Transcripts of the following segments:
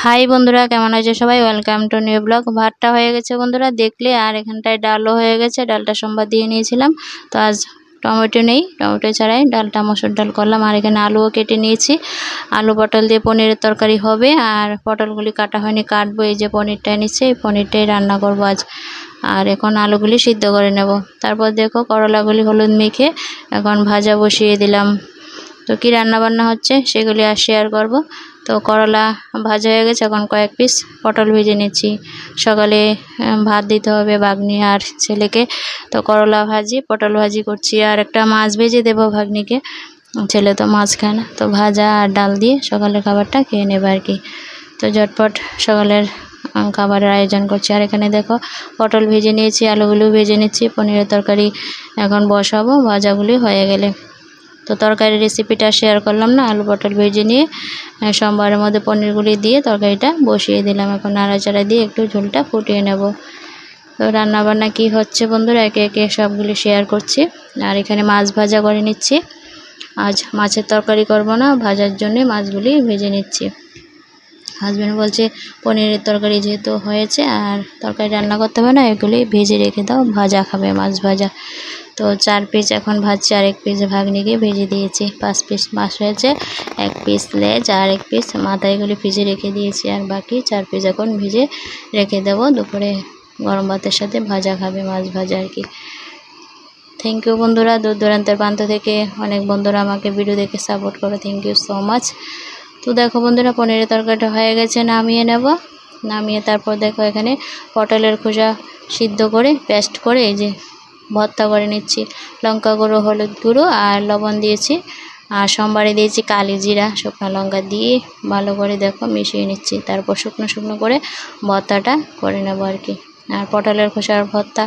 High বন্ধুরা, কেমন আছে সবাই? ওয়েলকাম টু নিউ ব্লগ ভাতটা হয়ে গেছে বন্ধুরা, দেখলে আর এখানটায় ডালও হয়ে গেছে, ডালটা সোমবার দিয়ে নিয়েছিলাম। তো আজ টমেটো নেই, টমেটো ছাড়াই ডালটা, মসুর ডাল করলাম, আর এখানে আলুও কেটে নিয়েছি। আলু পটল দিয়ে পনিরের তরকারি হবে, আর পটলগুলি কাটা হয়নি, কাটবো, এই যে পনিরটা নিচ্ছে এই পনিরটাই রান্না করব আজ। আর এখন আলুগুলি সিদ্ধ করে নেব। তারপর দেখো করলাগুলি হলুদ মেখে এখন ভাজা বসিয়ে দিলাম। তো কী রান্নাবান্না হচ্ছে সেগুলি আর শেয়ার করব। তো করলা ভাজা হয়ে গেছে, এখন কয়েক পিস পটল ভেজে নিচ্ছি। সকালে ভাত দিতে হবে ভাগ্নি আর ছেলেকে। তো করলা ভাজি, পটল ভাজি করছি আর একটা মাছ ভেজে দেবো ভাগ্নিকে। ছেলে তো মাছ খায় না, তো ভাজা আর ডাল দিয়ে সকালের খাবারটা খেয়ে নেবে আর কি। তো ঝটপট সকালের খাবারের আয়োজন করছি। আর এখানে দেখো, পটল ভেজে নিয়েছি, আলুগুলো ভেজে নিচ্ছি, পনিরের তরকারি এখন বসাবো, ভাজাগুলি হয়ে গেলে। তো তরকারির রেসিপিটা শেয়ার করলাম না, আলু পটল ভেজে নিয়ে সোমবারের মধ্যে পনিরগুলি দিয়ে তরকারিটা বসিয়ে দিলাম। এখন নাড়াচাড়া দিয়ে একটু ঝোলটা ফুটিয়ে নেব। তো রান্নাবান্না কি হচ্ছে বন্ধুরা? একে একে সবগুলি শেয়ার করছি। আর এখানে মাছ ভাজা করে নিচ্ছি। আজ মাছের তরকারি করব না, ভাজার জন্যে মাছগুলি ভেজে নিচ্ছি। হাজব্যান্ড বলছে, পনিরের তরকারি যেহেতু হয়েছে আর তরকারি রান্না করতে হবে না, এগুলি ভেজে রেখে দাও, ভাজা খাবে মাছ ভাজা। তো চার পিস এখন ভাজছি আর এক পিস ভাগ্নিকে ভেজে দিয়েছি। পাঁচ পিস মাছ হয়েছে, এক পিস লেজ আর এক পিস মাথা এগুলি ভিজে রেখে দিয়েছি। আর বাকি চার পিস এখন ভিজে রেখে দেবো, দুপুরে গরম ভাতের সাথে ভাজা খাবে মাছ ভাজা আর কি। থ্যাংক ইউ বন্ধুরা দূর দূরান্তের প্রান্ত থেকে অনেক বন্ধুরা আমাকে ভিডিও দেখে সাপোর্ট করে। থ্যাংক ইউ সো মাচ তো দেখো বন্ধুরা, পনিরের তরকারিটা হয়ে গেছে, নামিয়ে নেব। নামিয়ে তারপর দেখো এখানে পটলের খোসা সিদ্ধ করে পেস্ট করে, এই যে ভর্তা করে নিচ্ছি। লঙ্কা গুঁড়ো, হলুদ গুঁড়ো আর লবণ দিয়েছি। আর সোমবারে দিয়েছি কালি জিরা, শুকনো লঙ্কা দিয়ে ভালো করে দেখো মিশিয়ে নিচ্ছি। তারপর শুকনো শুকনো করে ভর্তাটা করে নেব আর কি। আর পটলের খোসার ভর্তা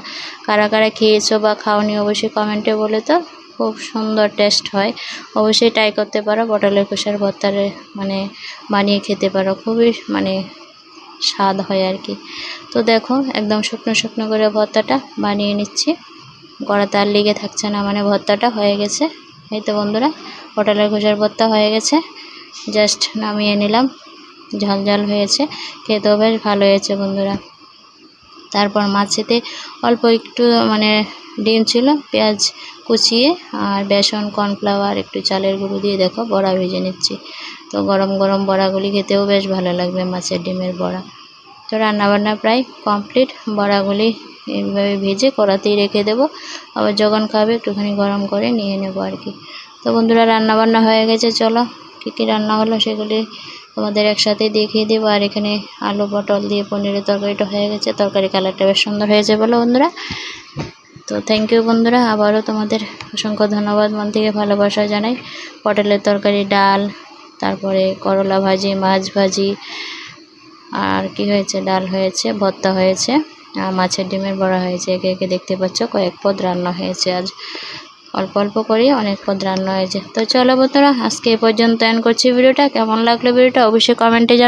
কারা কারা খেয়েছো বা খাওনি অবশ্যই কমেন্টে বলে তো, খুব সুন্দর টেস্ট হয়। অবশ্যই ট্রাই করতে পারো, পটলের খোসার ভর্তারে মানে বানিয়ে খেতে পারো। খুবই মানে স্বাদ হয় আর কি। তো দেখো একদম শুকনো শুকনো করে ভর্তাটা বানিয়ে নিচ্ছি। গড়াতে আর লেগে থাকছে না মানে ভর্তাটা হয়ে গেছে। এই তো বন্ধুরা পটলের খোসার ভর্তা হয়ে গেছে। জাস্ট নামিয়ে নিলাম, ঝাল ঝাল হয়েছে, খেতেও বেশ ভালো হয়েছে বন্ধুরা। তারপর মাছেতে অল্প একটু মানে ডিম ছিল, পেঁয়াজ কুচিয়ে আর বেসন, কর্নফ্লাওয়ার, একটু চালের গুঁড়ো দিয়ে দেখো, বড়া ভেজে নিচ্ছি। তো গরম গরম বড়াগুলি খেতেও বেশ ভালো লাগবে মাছের ডিমের বড়া। তো রান্নাবান্না প্রায় কমপ্লিট, বড়াগুলি এইভাবে ভেজে কড়াতেই রেখে দেবো। আবার যখন খাবে একটুখানি গরম করে নিয়ে নেব আর কি। তো বন্ধুরা, রান্নাবান্না হয়ে গেছে, চলো। কী কী রান্না হলো সেগুলি তোমাদের একসাথে দেখিয়ে দেবো। আর এখানে আলু পটল দিয়ে পনিরের তরকারিটা হয়ে গেছে। তরকারি কালারটা বেশ সুন্দর হয়েছে বলো বন্ধুরা। তো থ্যাংক ইউ বন্ধুরা, আবারও তোমাদের অসংখ্য ধন্যবাদ। মন থেকে ভালোবাসা জানাই। পটলের তরকারি, ডাল, তারপরে করলা ভাজি, মাছ ভাজি, আর কি হয়েছে? ডাল হয়েছে, ভর্তা হয়েছে। মাছের ডিমের বড়া হয়েছে। একে একে দেখতে পাচ্ছ কয়েক পদ রান্না হয়েছে আজ। অল্প অল্প করে অনেক পদ রান্না হয়েছে। তো চলো বন্ধুরা, আজকে এই পর্যন্ত এন করছি। ভিডিওটা কেমন লাগল? ভিডিওটা অবশ্যই কমেন্টে